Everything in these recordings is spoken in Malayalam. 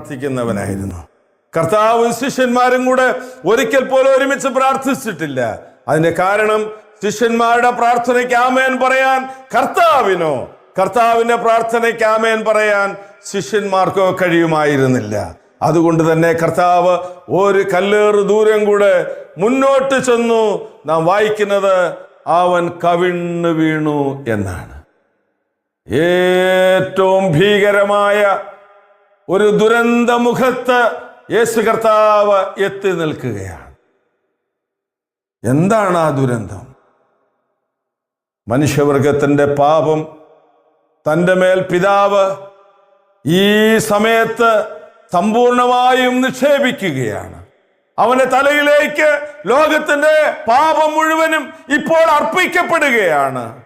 പ്രാർത്ഥിക്കുന്നവനായിരുന്നു. കർത്താവും ശിഷ്യന്മാരും കൂടെ ഒരിക്കൽ പോലും ഒരുമിച്ച് പ്രാർത്ഥിച്ചിട്ടില്ല. അതിന്റെ കാരണം ശിഷ്യന്മാരുടെ പ്രാർത്ഥനയ്ക്ക് ആമേൻ പറയാൻ കർത്താവിനോ കർത്താവിന്റെ പ്രാർത്ഥനയ്ക്ക് ആമേൻ പറയാൻ ശിഷ്യന്മാർക്കോ കഴിയുമായിരുന്നില്ല. അതുകൊണ്ട് തന്നെ കർത്താവ് ഒരു കല്ലേറ് ദൂരം കൂടെ മുന്നോട്ട് ചെന്നു. നാം വായിക്കുന്നത് അവൻ കവിണ്ണു വീണു എന്നാണ്. ഏറ്റവും ഭീകരമായ ഒരു ദുരന്ത മുഖത്ത് യേശു കർത്താവ് എത്തി നിൽക്കുകയാണ്. എന്താണ് ആ ദുരന്തം? മനുഷ്യവർഗത്തിന്റെ പാപം തന്റെ മേൽ പിതാവ് ഈ സമയത്ത് സമ്പൂർണമായും നിക്ഷേപിക്കുകയാണ്. അവന്റെ തലയിലേക്ക് ലോകത്തിന്റെ പാപം മുഴുവനും ഇപ്പോൾ അർപ്പിക്കപ്പെടുകയാണ്.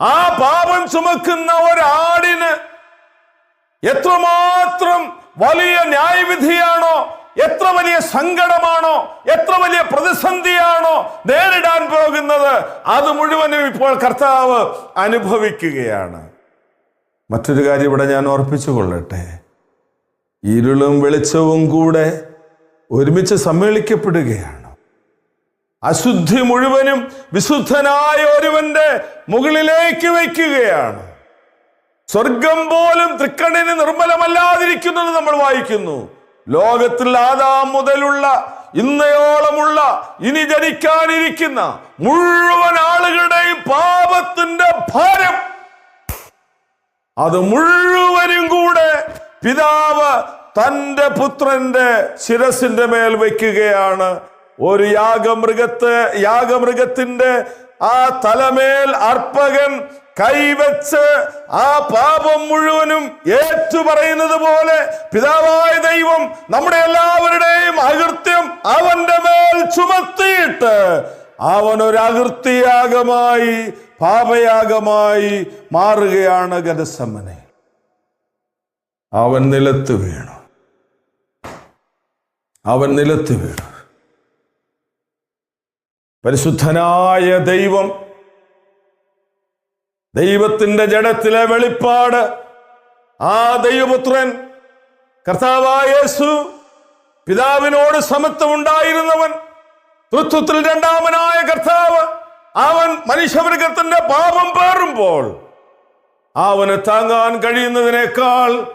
ആ പാപം ചുമക്കുന്ന ഒരാടിന് എത്രമാത്രം വലിയ ന്യായവിധിയാണോ എത്ര വലിയ സങ്കടമാണോ എത്ര വലിയ പ്രതിസന്ധിയാണോ നേരിടാൻ പോകുന്നത് അത് മുഴുവനും ഇപ്പോൾ കർത്താവ് അനുഭവിക്കുകയാണ്. മറ്റൊരു കാര്യം ഇവിടെ ഞാൻ ഓർപ്പിച്ചു കൊള്ളട്ടെ ഇരുളും വെളിച്ചവും കൂടെ ഒരുമിച്ച് സമ്മേളിക്കപ്പെടുകയാണ്. അശുദ്ധി മുഴുവനും വിശുദ്ധനായ ഒരുവന്റെ മുകളിലേക്ക് വയ്ക്കുകയാണ്. സ്വർഗം പോലും തൃക്കണ്ണിന് നിർമ്മലമല്ലാതിരിക്കുന്നത് നമ്മൾ വായിക്കുന്നു. ലോകത്തിൽ ആദാം മുതലുള്ള ഇന്നയോളമുള്ള ഇനി ജനിക്കാനിരിക്കുന്ന മുഴുവൻ ആളുകളുടെയും പാപത്തിന്റെ ഭാരം. അത് മുഴുവനും കൂടെ പിതാവ് തന്റെ പുത്രന്റെ ശിരസിന്റെ മേൽ വയ്ക്കുകയാണ്. ഒരു യാഗമൃഗത്തെ യാഗമൃഗത്തിന്റെ ആ തലമേൽ അർപ്പകൻ കൈവച്ച് ആ പാപം മുഴുവനും ഏറ്റുപറയുന്നത് പോലെ പിതാവായ ദൈവം നമ്മുടെ എല്ലാവരുടെയും അകൃത്യം അവന്റെ മേൽ ചുമത്തിയിട്ട് അവൻ ഒരു പാപയാഗമായി മാറുകയാണ് ഗതസമ്മനെ അവൻ നിലത്ത് വീണു. അവൻ നിലത്ത് വീണു. പരിശുദ്ധനായ ദൈവം ദൈവത്തിന്റെ ജഡത്തിലെ വെളിപ്പാട്. ആ ദൈവപുത്രൻ കർത്താവായ യേശു പിതാവിനോട് സമത്വമുണ്ടായിരുന്നവൻ. തൃത്വത്തിൽ രണ്ടാമനായ കർത്താവ് അവൻ മനുഷ്യവർഗത്തിന്റെ പാപം പേറുമ്പോൾ അവന് താങ്ങാൻ കഴിയുന്നതിനേക്കാൾ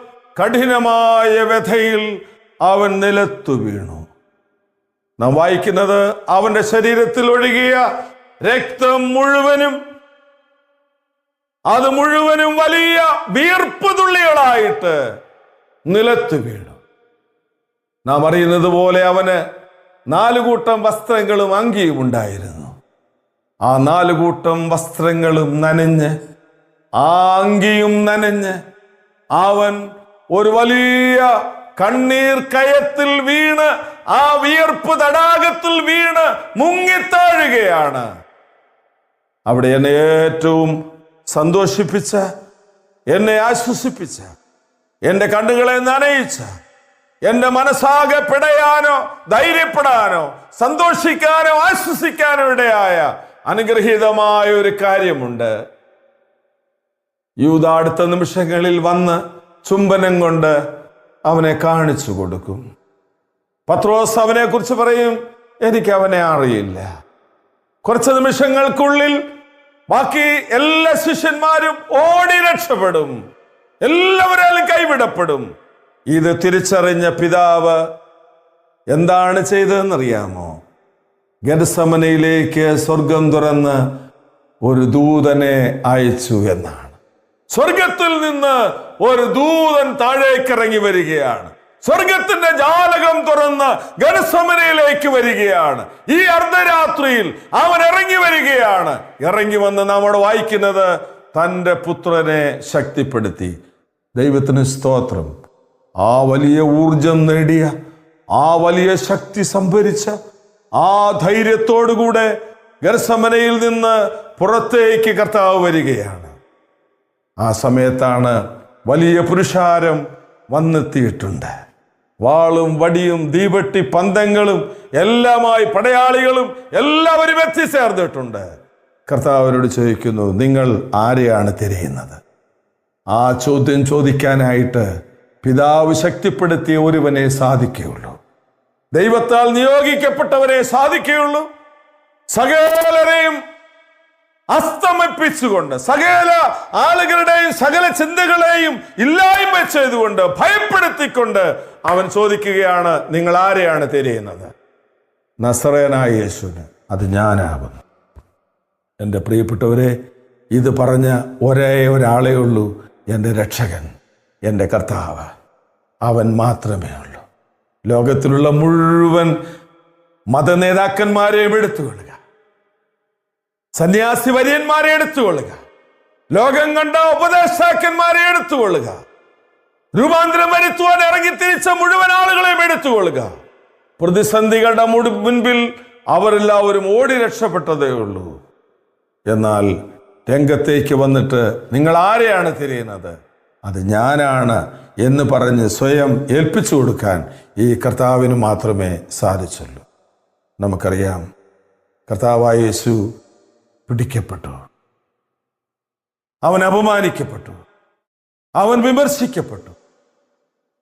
കഠിനമായ വ്യഥയിൽ അവൻ നിലത്തു വീണു. നാം വായിക്കുന്നത് അവന്റെ ശരീരത്തിൽ ഒഴുകിയ രക്തം മുഴുവനും അത് മുഴുവനും വലിയ വീർപ്പ് തുള്ളികളായിട്ട് നിലത്ത് വീണു നാം അറിയുന്നത് പോലെ അവന് നാലു കൂട്ടം വസ്ത്രങ്ങളും അങ്കിയും ഉണ്ടായിരുന്നു. ആ നാലു കൂട്ടം വസ്ത്രങ്ങളും നനഞ്ഞ് ആ അങ്കിയും നനഞ്ഞ് അവൻ ഒരു വലിയ കണ്ണീർ കയത്തിൽ വീണ് ആ വിയർപ്പ് തടാകത്തിൽ വീണ് മുങ്ങിത്താഴുകയാണ്. അവിടെ എന്നെ ഏറ്റവും സന്തോഷിപ്പിച്ച എന്നെ ആശ്വസിപ്പിച്ച എന്റെ കണ്ണുകളെ നനയിച്ച എന്റെ മനസ്സാകെ പിടയാനോ ധൈര്യപ്പെടാനോ സന്തോഷിക്കാനോ ആശ്വസിക്കാനോ ഇടയായ അനുഗ്രഹീതമായ ഒരു കാര്യമുണ്ട്. യൂത അടുത്ത നിമിഷങ്ങളിൽ വന്ന് ചുംബനം കൊണ്ട് അവനെ കാണിച്ചു കൊടുക്കും. പത്രോസ് അവനെ കുറിച്ച് പറയും എനിക്ക് അവനെ അറിയില്ല. കുറച്ച് നിമിഷങ്ങൾക്കുള്ളിൽ ബാക്കി എല്ലാ ശിഷ്യന്മാരും ഓടി രക്ഷപ്പെടും. എല്ലാവരും കൈവിടപ്പെടും. ഇത് തിരിച്ചറിഞ്ഞ പിതാവ് എന്താണ് ചെയ്തതെന്നറിയാമോ? ഗനസമനയിലേക്ക് സ്വർഗം തുറന്ന് ഒരു ദൂതനെ അയച്ചു എന്നാണ്. സ്വർഗത്തിൽ നിന്ന് ഒരു ദൂതൻ താഴേക്കിറങ്ങി വരികയാണ്. സ്വർഗത്തിന്റെ ജാലകം തുറന്ന് ഗനസമനയിലേക്ക് വരികയാണ്. ഈ അർദ്ധരാത്രിയിൽ അവൻ ഇറങ്ങി വരികയാണ്. ഇറങ്ങി വന്ന് നമ്മുടെ വായിക്കുന്നത് തന്റെ പുത്രനെ ശക്തിപ്പെടുത്തി. ദൈവത്തിന് സ്തോത്രം. ആ വലിയ ഊർജം നേടിയ ആ വലിയ ശക്തി സംഭരിച്ച ആ ധൈര്യത്തോടുകൂടെ ഗർസമനയിൽ നിന്ന് പുറത്തേക്ക് കർത്താവ് വരികയാണ്. ആ സമയത്താണ് വലിയ പുരുഷാരം വന്നെത്തിയിട്ടുണ്ട്. വാളും വടിയും ദീപട്ടി പന്തങ്ങളും എല്ലാമായി പടയാളികളും എല്ലാവരും എത്തിച്ചേർന്നിട്ടുണ്ട്. കർത്താവിനോട് ചോദിക്കുന്നു നിങ്ങൾ ആരെയാണ് തിരയുന്നത്? ആ ചോദ്യം ചോദിക്കാനായിട്ട് പിതാവ് ശക്തിപ്പെടുത്തിയ ഒരുവനെ സാധിക്കുകയുള്ളൂ. ദൈവത്താൽ നിയോഗിക്കപ്പെട്ടവരെ സാധിക്കുകയുള്ളൂ. സകലരെയും അസ്തമിപ്പിച്ചുകൊണ്ട് സകല ആളുകളുടെയും സകല ചിന്തകളെയും ഇല്ലായ്മ ചെയ്തുകൊണ്ട് ഭയപ്പെടുത്തിക്കൊണ്ട് അവൻ ചോദിക്കുകയാണ് നിങ്ങൾ ആരെയാണ് തിരയുന്നത് നസറേനായ യേശുവിന് അത് ഞാനാകുന്നു. എന്റെ പ്രിയപ്പെട്ടവരെ ഇത് പറഞ്ഞ ഒരേ ഒരാളേ ഉള്ളൂ എന്റെ രക്ഷകൻ എന്റെ കർത്താവ്. അവൻ മാത്രമേ ഉള്ളൂ. ലോകത്തിലുള്ള മുഴുവൻ മതനേതാക്കന്മാരെയും എടുത്തുകൊള്ളുക സന്യാസി വര്യന്മാരെ എടുത്തുകൊള്ളുക. ലോകം കണ്ട ഉപദേഷ്ടാക്കന്മാരെ എടുത്തുകൊള്ളുക. രൂപാന്തരം വരുത്തുവാൻ ഇറങ്ങി തിരിച്ച മുഴുവൻ ആളുകളെയും എടുത്തുകൊള്ളുക. പ്രതിസന്ധികളുടെ മുൻപിൽ അവരെല്ലാവരും ഓടി രക്ഷപ്പെട്ടതേ ഉള്ളൂ. എന്നാൽ രംഗത്തേക്ക് വന്നിട്ട് നിങ്ങൾ ആരെയാണ് തിരയുന്നത്? അത് ഞാനാണ് എന്ന് പറഞ്ഞ് സ്വയം ഏൽപ്പിച്ചു കൊടുക്കാൻ ഈ കർത്താവിന് മാത്രമേ സാധിച്ചുള്ളൂ. നമുക്കറിയാം കർത്താവായ യേശു പിടിക്കപ്പെട്ടു. അവൻ അപമാനിക്കപ്പെട്ടു. അവൻ വിമർശിക്കപ്പെട്ടു.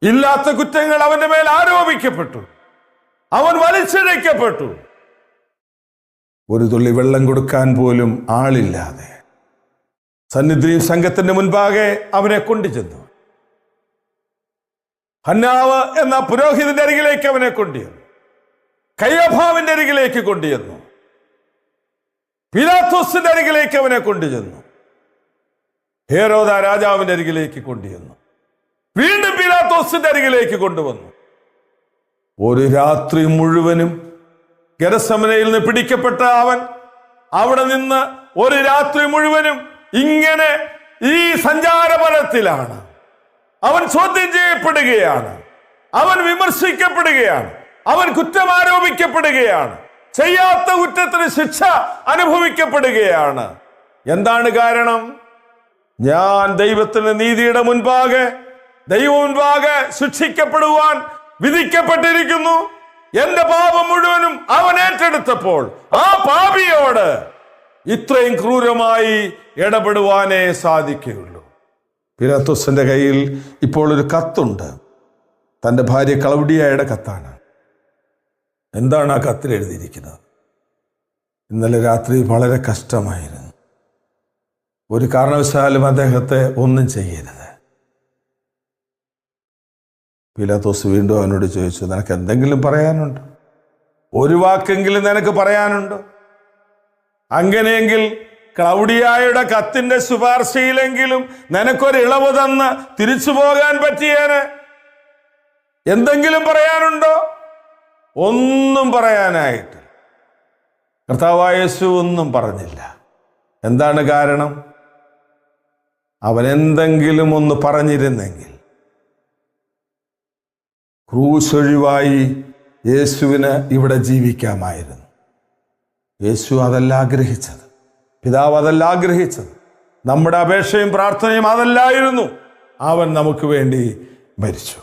ഇല്ലാത്ത കുറ്റങ്ങൾ അവന്റെ മേൽ ആരോപിക്കപ്പെട്ടു. അവൻ വലിച്ചിഴയ്ക്കപ്പെട്ടു ഒരു തുള്ളി വെള്ളം കൊടുക്കാൻ പോലും ആളില്ലാതെ സന്നിധി സംഘത്തിന്റെ മുൻപാകെ അവനെ കൊണ്ടുചെന്നു. ഹന്നാവ് എന്ന പുരോഹിതന്റെ അരികിലേക്ക് അവനെ കൊണ്ടുചെന്നു. കയ്യഭാവിന്റെ അരികിലേക്ക് കൊണ്ടുചെന്നു. പിലാത്തോസിന്റെ അരികിലേക്ക് അവനെ കൊണ്ടുചെന്നു. ഹേരോദ രാജാവിന്റെ അരികിലേക്ക് കൊണ്ടുചെന്നു. വീണ്ടും പിലാത്തോസിന്റെ അരികിലേക്ക് കൊണ്ടുവന്നു. ഒരു രാത്രി മുഴുവനും ഗരസമനയിൽ നിന്ന് പിടിക്കപ്പെട്ട അവൻ അവിടെ നിന്ന് ഒരു രാത്രി മുഴുവനും ഇങ്ങനെ ഈ സഞ്ചാരപരത്തിലാണ് അവൻ ചോദ്യം ചെയ്യപ്പെടുകയാണ്. അവൻ വിമർശിക്കപ്പെടുകയാണ്. അവൻ കുറ്റം ആരോപിക്കപ്പെടുകയാണ് ചെയ്യാത്ത കുറ്റത്തിന് ശിക്ഷ അനുഭവിക്കപ്പെടുകയാണ്. എന്താണ് കാരണം? ഞാൻ ദൈവത്തിന് നീതിയുടെ മുൻപാകെ ദൈവ മുൻപാകെ ശിക്ഷിക്കപ്പെടുവാൻ വിധിക്കപ്പെട്ടിരിക്കുന്നു. എന്റെ പാപം മുഴുവനും അവൻ ഏറ്റെടുത്തപ്പോൾ ആ പാപിയോട് ഇത്രയും ക്രൂരമായി ഇടപെടുവാനേ സാധിക്കുകയുള്ളൂ. പിലാത്തോസിന്റെ കയ്യിൽ ഇപ്പോൾ ഒരു കത്തുണ്ട്. തന്റെ ഭാര്യ കളവടിയായുടെ കത്താണ്. എന്താണ് ആ കത്തിൽ എഴുതിയിരിക്കുന്നത്? ഇന്നലെ രാത്രി വളരെ കഷ്ടമായിരുന്നു. ഒരു കാരണവശാലും അദ്ദേഹത്തെ ഒന്നും ചെയ്യരുത്. പിലാത്തോസ് വീണ്ടും അവനോട് ചോദിച്ചു നിനക്ക് എന്തെങ്കിലും പറയാനുണ്ട്? ഒരു വാക്കെങ്കിലും നിനക്ക് പറയാനുണ്ടോ? അങ്ങനെയെങ്കിൽ ക്ലൗഡിയായുടെ കത്തിന്റെ ശുപാർശയിലെങ്കിലും നിനക്കൊരു ഇളവ് തന്ന് തിരിച്ചു പോകാൻ പറ്റിയേനെ. എന്തെങ്കിലും പറയാനുണ്ടോ? ഒന്നും പറയാനായിട്ട്. കർത്താവായസു ഒന്നും പറഞ്ഞില്ല. എന്താണ് കാരണം? അവൻ എന്തെങ്കിലും ഒന്ന് പറഞ്ഞിരുന്നെങ്കിൽ. ക്രൂശൊഴിവായി യേശുവിന് ഇവിടെ ജീവിക്കാമായിരുന്നു. യേശു അതല്ല ആഗ്രഹിച്ചത്. പിതാവ് അതല്ല ആഗ്രഹിച്ചത്. നമ്മുടെ അപേക്ഷയും പ്രാർത്ഥനയും അതല്ലായിരുന്നു. അവൻ നമുക്ക് വേണ്ടി മരിച്ചു.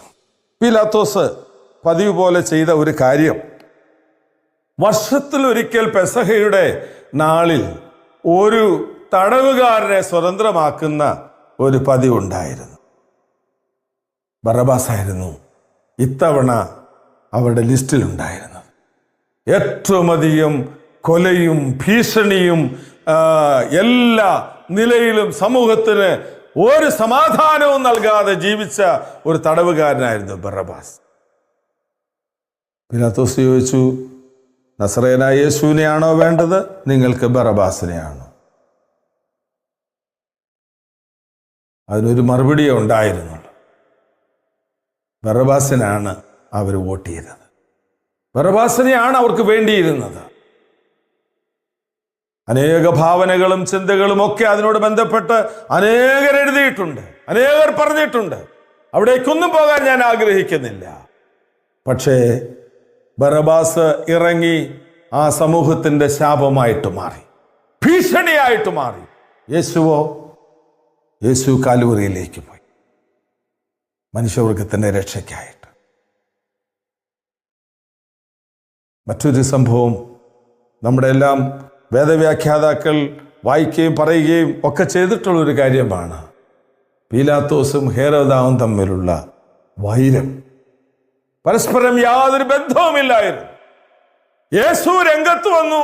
പിലാത്തോസ് പതിവ് പോലെ ചെയ്ത ഒരു കാര്യം. വർഷത്തിൽ ഒരിക്കൽ പെസഹയുടെ നാളിൽ ഒരു തടവുകാരനെ സ്വതന്ത്രമാക്കുന്ന ഒരു പതിവുണ്ടായിരുന്നു. ബറബാസായിരുന്നു ഇത്തവണ അവരുടെ ലിസ്റ്റിലുണ്ടായിരുന്നത്. ഏറ്റവും അധികം കൊലയും ഭീഷണിയും എല്ലാ നിലയിലും സമൂഹത്തിന് ഒരു സമാധാനവും നൽകാതെ ജീവിച്ച ഒരു തടവുകാരനായിരുന്നു ബറബാസ്. പിലാത്തോസ് ചോദിച്ചു നസറേനായ യേശുവിനെയാണോ വേണ്ടത്? നിങ്ങൾക്ക് ബറബാസിനെയാണോ? അതിനൊരു മറുപടിയേ ഉണ്ടായിരുന്നുള്ളൂ. ബറബാസിനാണ് അവർ വോട്ട് ചെയ്തത്. ബറബാസിനെയാണ് അവർക്ക് വേണ്ടിയിരുന്നത്. അനേക ഭാവനകളും ചിന്തകളും ഒക്കെ അതിനോട് ബന്ധപ്പെട്ട് അനേകർ എഴുതിയിട്ടുണ്ട് അനേകർ പറഞ്ഞിട്ടുണ്ട്. അവിടേക്കൊന്നും പോകാൻ ഞാൻ ആഗ്രഹിക്കുന്നില്ല. പക്ഷേ ബറബാസ് ഇറങ്ങി ആ സമൂഹത്തിന്റെ ശാപമായിട്ട് മാറി. ഭീഷണിയായിട്ട് മാറി. യേശുവോ യേശു കാലുവറിയിലേക്ക് പോയി. മനുഷ്യവർഗത്തിന്റെ രക്ഷയ്ക്കായിട്ട്. മറ്റൊരു സംഭവം നമ്മുടെ എല്ലാം വേദവ്യാഖ്യാതാക്കൾ വായിക്കുകയും പറയുകയും ഒക്കെ ചെയ്തിട്ടുള്ളൊരു കാര്യമാണ്. പീലാത്തോസും ഹേരോദാവും തമ്മിലുള്ള വൈരം. പരസ്പരം യാതൊരു ബന്ധവുമില്ലായിരുന്നു. യേശു രംഗത്ത് വന്നു.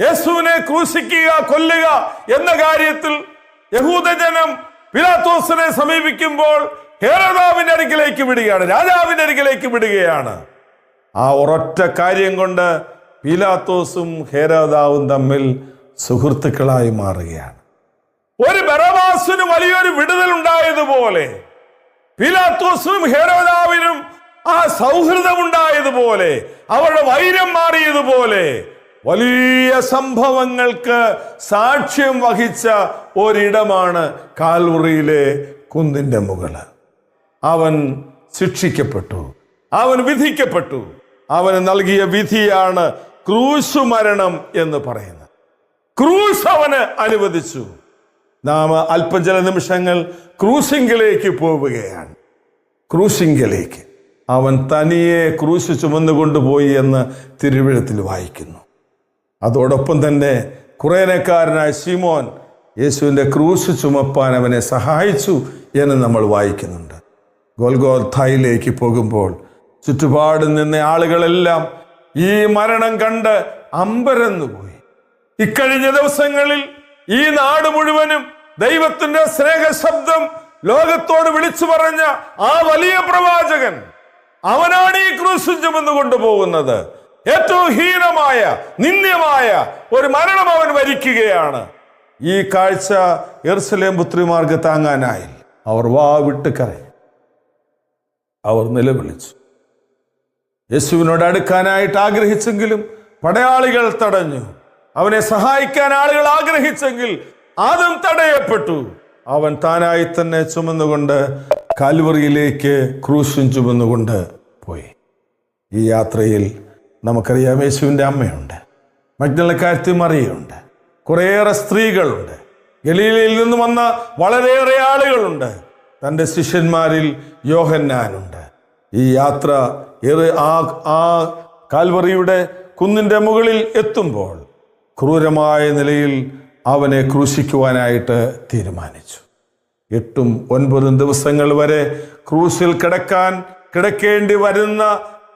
യേശുവിനെ ക്രൂശിക്കുക കൊല്ലുക എന്ന കാര്യത്തിൽ യഹൂദജനം പിലാത്തോസിനെ സമീപിക്കുമ്പോൾ ഹേരോദാവിന്റെ അടുക്കിലേക്ക് വിടുകയാണ് രാജാവിന്റെ അടുക്കിലേക്ക് വിടുകയാണ്. ആ ഒരൊറ്റ കാര്യം കൊണ്ട് പീലാത്തോസും ഹേരോദാവും തമ്മിൽ സുഹൃത്തുക്കളായി മാറുകയാണ്. ഒരു ബറവാസിന് വലിയൊരു വിടുതൽ ഉണ്ടായതുപോലെ പീലാത്തോസിനും ഹേരോദാവിനും ആ സൗഹൃദം ഉണ്ടായതുപോലെ അവരുടെ വൈരം മാറിയതുപോലെ വലിയ സംഭവങ്ങൾക്ക് സാക്ഷ്യം വഹിച്ച ഒരിടമാണ് കാൽവുറിയിലെ കുന്നിന്റെ മുകൾ. അവൻ ശിക്ഷിക്കപ്പെട്ടു. അവൻ വിധിക്കപ്പെട്ടു. അവന് നൽകിയ വിധിയാണ് ക്രൂശു മരണം എന്ന് പറയുന്നത്. ക്രൂസ് അവന് അനുവദിച്ചു. നാം അല്പജല നിമിഷങ്ങൾ ക്രൂസിംഗിലേക്ക് പോവുകയാണ്. ക്രൂസിങ്കിലേക്ക് അവൻ തനിയെ ക്രൂശ് ചുമന്നുകൊണ്ടുപോയി എന്ന് തിരുവിഴത്തിൽ വായിക്കുന്നു. അതോടൊപ്പം തന്നെ കുറേനക്കാരനായ ശിമോൻ യേശുവിന്റെ ക്രൂശ് ചുമപ്പാൻ അവനെ സഹായിച്ചു എന്ന് നമ്മൾ വായിക്കുന്നുണ്ട്. ഗോൽഗോത്തായിലേക്ക് പോകുമ്പോൾ ചുറ്റുപാട് നിന്ന ആളുകളെല്ലാം ഈ മരണം കണ്ട് അമ്പരന്നു പോയി ഇക്കഴിഞ്ഞ ദിവസങ്ങളിൽ ഈ നാട് മുഴുവനും ദൈവത്തിന്റെ സ്നേഹശബ്ദം ലോകത്തോട് വിളിച്ചു പറഞ്ഞ ആ വലിയ പ്രവാചകൻ അവനാണ് ഈ ക്രൂസ് ചുമന്നു കൊണ്ടുപോകുന്നത്. ഏറ്റവും ഹീനമായ നിന്ദ്യമായ ഒരു മരണം അവൻ വരിക്കുകയാണ്. ഈ കാഴ്ച എർസലേം പുത്രിമാർക്ക് താങ്ങാനായി അവർ വാ വിട്ട് കരയും അവർ നിലവിളിച്ചു. യേശുവിനോട് അടുക്കാനായിട്ട് ആഗ്രഹിച്ചെങ്കിലും പടയാളികൾ തടഞ്ഞു. അവനെ സഹായിക്കാൻ ആളുകൾ ആഗ്രഹിച്ചെങ്കിൽ അതും തടയപ്പെട്ടു. അവൻ താനായി തന്നെ ചുമന്നുകൊണ്ട് കാൽവറിയിലേക്ക് ക്രൂശും ചുമന്നുകൊണ്ട് പോയി. ഈ യാത്രയിൽ നമുക്കറിയാം യേശുവിന്റെ അമ്മയുണ്ട്. മഗ്നലക്കാരത്തി മറിയുണ്ട് കുറേയേറെ സ്ത്രീകളുണ്ട്. ഗലീലയിൽ നിന്ന് വന്ന വളരെയേറെ ആളുകളുണ്ട്. തന്റെ ശിഷ്യന്മാരിൽ യോഹന്നാനുണ്ട്. ഈ യാത്ര ഏറെ ആ ആ കാൽവറിയുടെ കുന്നിന്റെ മുകളിൽ എത്തുമ്പോൾ ക്രൂരമായ നിലയിൽ അവനെ ക്രൂശിക്കുവാനായിട്ട് തീരുമാനിച്ചു. എട്ടും ഒൻപതും ദിവസങ്ങൾ വരെ ക്രൂസിൽ കിടക്കാൻ കിടക്കേണ്ടി വരുന്ന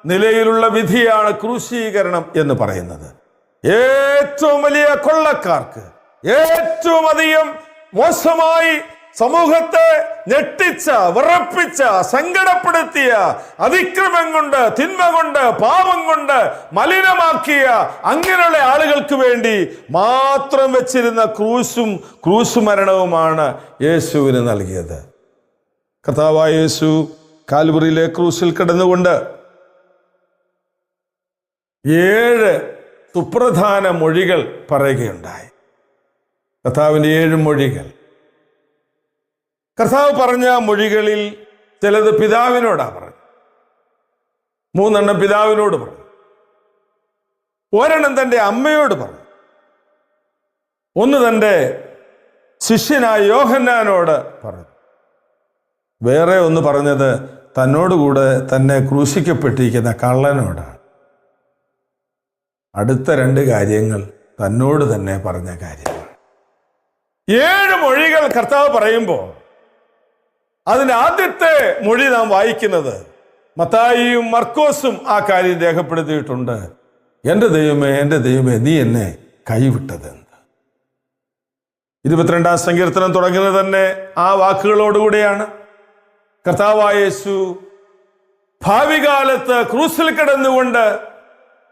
നിലയിലുള്ള വിധിയാണ് ക്രൂശീകരണം എന്ന് പറയുന്നത്. ഏറ്റവും വലിയ കൊള്ളക്കാർക്ക് ഏറ്റവും അധികം മോശമായി സമൂഹത്തെ ഞെട്ടിച്ച വിറപ്പിച്ച സങ്കടപ്പെടുത്തിയ അതിക്രമം കൊണ്ട് തിന്മ കൊണ്ട് പാപം കൊണ്ട് മലിനമാക്കിയ അങ്ങനെയുള്ള ആളുകൾക്ക് വേണ്ടി മാത്രം വെച്ചിരുന്ന ക്രൂശും ക്രൂശു മരണവുമാണ് യേശുവിന് നൽകിയത്. കഥാവായ യേശു കാൽവറിയിലെ ക്രൂശിൽ കിടന്നുകൊണ്ട് ഏഴ് സുപ്രധാന മൊഴികൾ പറയുകയുണ്ടായി. കഥാവിന്റെ ഏഴ് മൊഴികൾ. കർത്താവ് പറഞ്ഞ മൊഴികളിൽ ചിലത് പിതാവിനോടാ പറഞ്ഞു മൂന്നെണ്ണം പിതാവിനോട് പറഞ്ഞു. ഒരെണ്ണം തന്റെ അമ്മയോട് പറഞ്ഞു. ഒന്ന് തന്റെ ശിഷ്യനായ യോഹന്നാനോട് പറഞ്ഞു. വേറെ ഒന്ന് പറഞ്ഞത് തന്നോടുകൂടെ തന്നെ ക്രൂശിക്കപ്പെട്ടിരിക്കുന്ന കള്ളനോടാണ് അടുത്ത രണ്ട് കാര്യങ്ങൾ തന്നോട് തന്നെ പറഞ്ഞ കാര്യങ്ങൾ ഏഴ് മൊഴികൾ കർത്താവ് പറയുമ്പോൾ അതിന്റെ ആദ്യത്തെ മൊഴി നാം വായിക്കുന്നത് മത്തായിയും മർക്കോസും ആ കാര്യം രേഖപ്പെടുത്തിയിട്ടുണ്ട്. എന്റെ ദൈവമേ എന്റെ ദൈവമേ നീ എന്നെ കൈവിട്ടതെന്ത് ഇരുപത്തിരണ്ടാം സങ്കീർത്തനം തുടങ്ങുന്നത് തന്നെ ആ വാക്കുകളോടുകൂടിയാണ്. കർത്താവായ യേശു ഭാവി കാലത്ത് ക്രൂസിൽ കിടന്നുകൊണ്ട്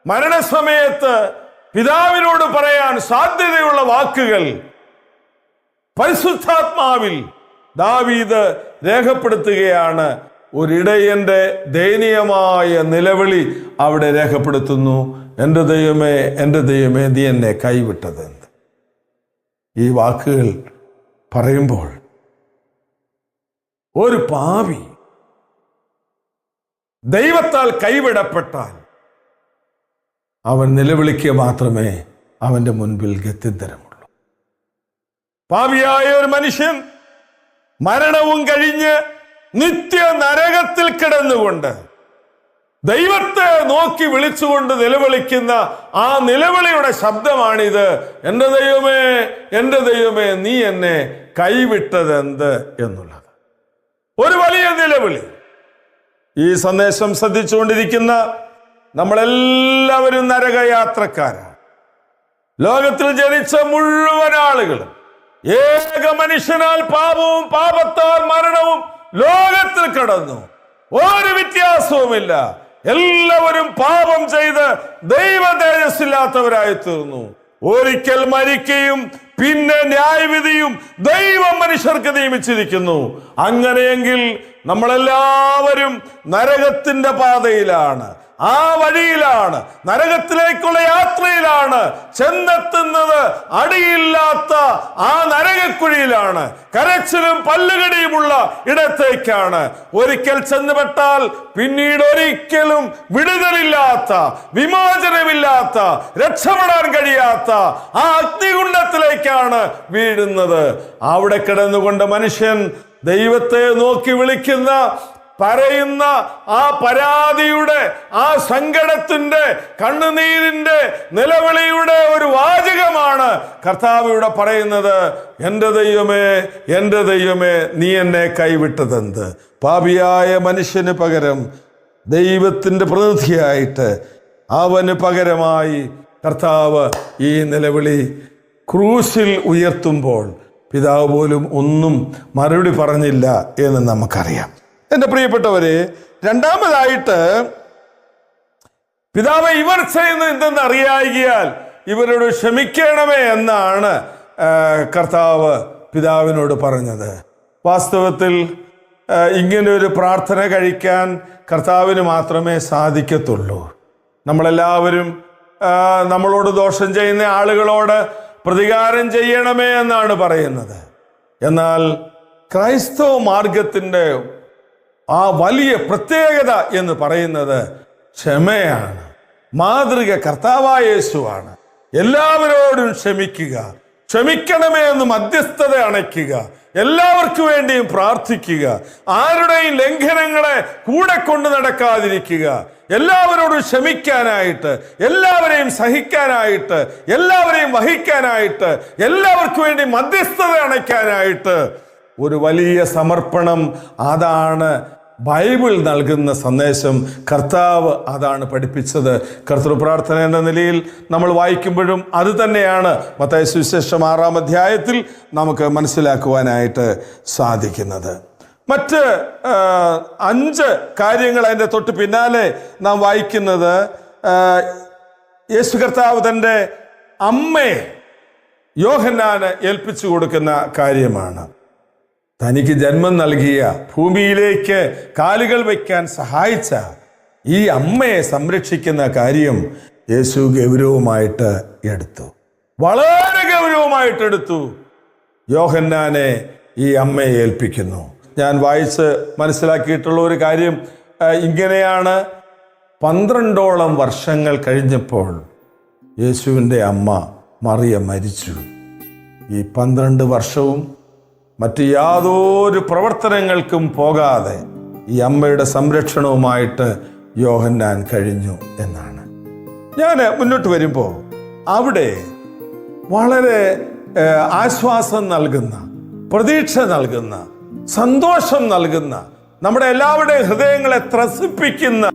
മരണസമയത്ത് പിതാവിനോട് പറയാൻ സാധ്യതയുള്ള വാക്കുകൾ പരിശുദ്ധാത്മാവിൽ ദാവീദ് രേഖപ്പെടുത്തുകയാണ്. ഒരിടയന്റെ ദയനീയമായ നിലവിളി അവിടെ രേഖപ്പെടുത്തുന്നു. എന്റെ ദൈവമേ എന്റെ ദൈവമേ നീ എന്നെ കൈവിട്ടതെന്ന് ഈ വാക്കുകൾ പറയുമ്പോൾ ഒരു പാവി ദൈവത്താൽ കൈവിടപ്പെട്ടാൽ അവൻ നിലവിളിക്കുക മാത്രമേ അവന്റെ മുൻപിൽ ഗത്യന്തരമുള്ളൂ. പാവിയായ ഒരു മനുഷ്യൻ മരണവും കഴിഞ്ഞ് നിത്യ നരകത്തിൽ കിടന്നുകൊണ്ട് ദൈവത്തെ നോക്കി വിളിച്ചുകൊണ്ട് നിലവിളിക്കുന്ന ആ നിലവിളിയുടെ ശബ്ദമാണിത്. എന്റെ ദൈവമേ എന്റെ ദൈവമേ നീ എന്നെ കൈവിട്ടതെന്ത് എന്നുള്ളത്. ഒരു വലിയ നിലവിളി. ഈ സന്ദേശം ശ്രദ്ധിച്ചുകൊണ്ടിരിക്കുന്ന നമ്മളെല്ലാവരും നരകയാത്രക്കാരാണ്. ലോകത്തിൽ ജനിച്ച മുഴുവൻ ആളുകളും ഏക മനുഷ്യനാൽ പാപവും പാപത്താൽ മരണവും ലോകത്തിൽ കടന്നു. ഒരു വ്യത്യാസവുമില്ല. എല്ലാവരും പാപം ചെയ്ത് ദൈവ തേജസ്സില്ലാത്തവരായി തീർന്നു. ഒരിക്കൽ മരിക്കുകയും പിന്നെ ന്യായവിധിയും ദൈവം മനുഷ്യർക്ക് നിയമിച്ചിരിക്കുന്നു. അങ്ങനെയെങ്കിൽ നമ്മളെല്ലാവരും നരകത്തിന്റെ പാതയിലാണ്. ആ വഴിയിലാണ് നരകത്തിലേക്കുള്ള യാത്രയിലാണ് ചെന്നെത്തുന്നത് അടിയില്ലാത്ത ആ നരകക്കുഴിയിലാണ്. കരച്ചിലും പല്ലുകടിയുമുള്ള ഇടത്തേക്കാണ്. ഒരിക്കൽ ചെന്നുപെട്ടാൽ പിന്നീട് ഒരിക്കലും വിടുതലില്ലാത്ത വിമോചനമില്ലാത്ത രക്ഷപ്പെടാൻ കഴിയാത്ത ആ അഗ്നികുണ്ടത്തിലേക്കാണ് വീഴുന്നത്. അവിടെ കിടന്നുകൊണ്ട് മനുഷ്യൻ ദൈവത്തെ നോക്കി വിളിക്കുന്ന പറയുന്ന ആ പരാതിയുടെ ആ സങ്കടത്തിന്റെ കണ്ണുനീരിന്റെ നിലവിളിയുടെ ഒരു വാചകമാണ് കർത്താവ് ഇവിടെ പറയുന്നത്. എന്റെ ദൈവമേ എന്റെ ദൈവമേ നീ എന്നെ കൈവിട്ടതെന്ത്? പാപിയായ മനുഷ്യന് പകരം ദൈവത്തിന്റെ പ്രതിനിധിയായിട്ട് അവന് പകരമായി കർത്താവ് ഈ നിലവിളി ക്രൂസിൽ ഉയർത്തുമ്പോൾ പിതാവ് പോലും ഒന്നും മറുപടി പറഞ്ഞില്ല എന്ന് നമുക്കറിയാം. എന്റെ പ്രിയപ്പെട്ടവര് രണ്ടാമതായിട്ട് പിതാവ് ഇവർ ചെയ്യുന്ന എന്തെന്ന് അറിയായികയാൽ ഇവരോട് ക്ഷമിക്കണമേ എന്നാണ് കർത്താവ് പിതാവിനോട് പറഞ്ഞത്. വാസ്തവത്തിൽ ഇങ്ങനെ ഒരു പ്രാർത്ഥന കഴിക്കാൻ കർത്താവിന് മാത്രമേ സാധിക്കത്തുള്ളൂ. നമ്മളെല്ലാവരും നമ്മളോട് ദോഷം ചെയ്യുന്ന ആളുകളോട് പ്രതികാരം ചെയ്യണമേ എന്നാണ് പറയുന്നത്. എന്നാൽ ക്രൈസ്തവ മാർഗത്തിന്റെ ആ വലിയ പ്രത്യേകത എന്ന് പറയുന്നത് ക്ഷമയാണ്. മാതൃക കർത്താവായ യേശുവാണ്. എല്ലാവരോടും ക്ഷമിക്കുക. ക്ഷമിക്കണമേ എന്ന് മധ്യസ്ഥത അണയ്ക്കുക. എല്ലാവർക്കു വേണ്ടിയും പ്രാർത്ഥിക്കുക. ആരുടെയും ലംഘനങ്ങളെ കൂടെ കൊണ്ടു നടക്കാതിരിക്കുക. എല്ലാവരോടും ക്ഷമിക്കാനായിട്ട് എല്ലാവരെയും സഹിക്കാനായിട്ട് എല്ലാവരെയും വഹിക്കാനായിട്ട് എല്ലാവർക്കു വേണ്ടി മധ്യസ്ഥത അണയ്ക്കാനായിട്ട് ഒരു വലിയ സമർപ്പണം അതാണ് ബൈബിൾ നൽകുന്ന സന്ദേശം കർത്താവ് അതാണ് പഠിപ്പിച്ചത്. കർത്തൃ പ്രാർത്ഥന എന്ന നിലയിൽ നമ്മൾ വായിക്കുമ്പോഴും അത് തന്നെയാണ്. മത്തായ സുവിശേഷം ആറാം അധ്യായത്തിൽ നമുക്ക് മനസ്സിലാക്കുവാനായിട്ട് സാധിക്കുന്നത്. മറ്റ് അഞ്ച് കാര്യങ്ങൾ അതിന്റെ തൊട്ട് പിന്നാലെ നാം വായിക്കുന്നത്. യേശു കർത്താവ് തന്റെ അമ്മയെ യോഹന്നാന് ഏൽപ്പിച്ചു കൊടുക്കുന്ന കാര്യമാണ്. തനിക്ക് ജന്മം നൽകിയ ഭൂമിയിലേക്ക് കാലുകൾ വയ്ക്കാൻ സഹായിച്ച ഈ അമ്മയെ സംരക്ഷിക്കുന്ന കാര്യം യേശു ഗൗരവമായിട്ട് എടുത്തു. വളരെ ഗൗരവമായിട്ട് എടുത്തു. യോഹന്നാനെ ഈ അമ്മയെ ഏൽപ്പിക്കുന്നു. ഞാൻ വായിച്ച് മനസ്സിലാക്കിയിട്ടുള്ള ഒരു കാര്യം ഇങ്ങനെയാണ് പന്ത്രണ്ടോളം വർഷങ്ങൾ കഴിഞ്ഞപ്പോൾ യേശുവിന്റെ അമ്മ മറിയ മരിച്ചു. ഈ പന്ത്രണ്ട് വർഷവും മറ്റ് യാതൊരു പ്രവർത്തനങ്ങൾക്കും പോകാതെ ഈ അമ്മയുടെ സംരക്ഷണവുമായിട്ട് യോഹന്നാൻ കഴിഞ്ഞു എന്നാണ്. ഞാൻ മുന്നോട്ട് വരുമ്പോൾ അവിടെ വളരെ ആശ്വാസം നൽകുന്ന പ്രതീക്ഷ നൽകുന്ന സന്തോഷം നൽകുന്ന നമ്മുടെ എല്ലാവരുടെയും ഹൃദയങ്ങളെ ത്രസിപ്പിക്കുന്ന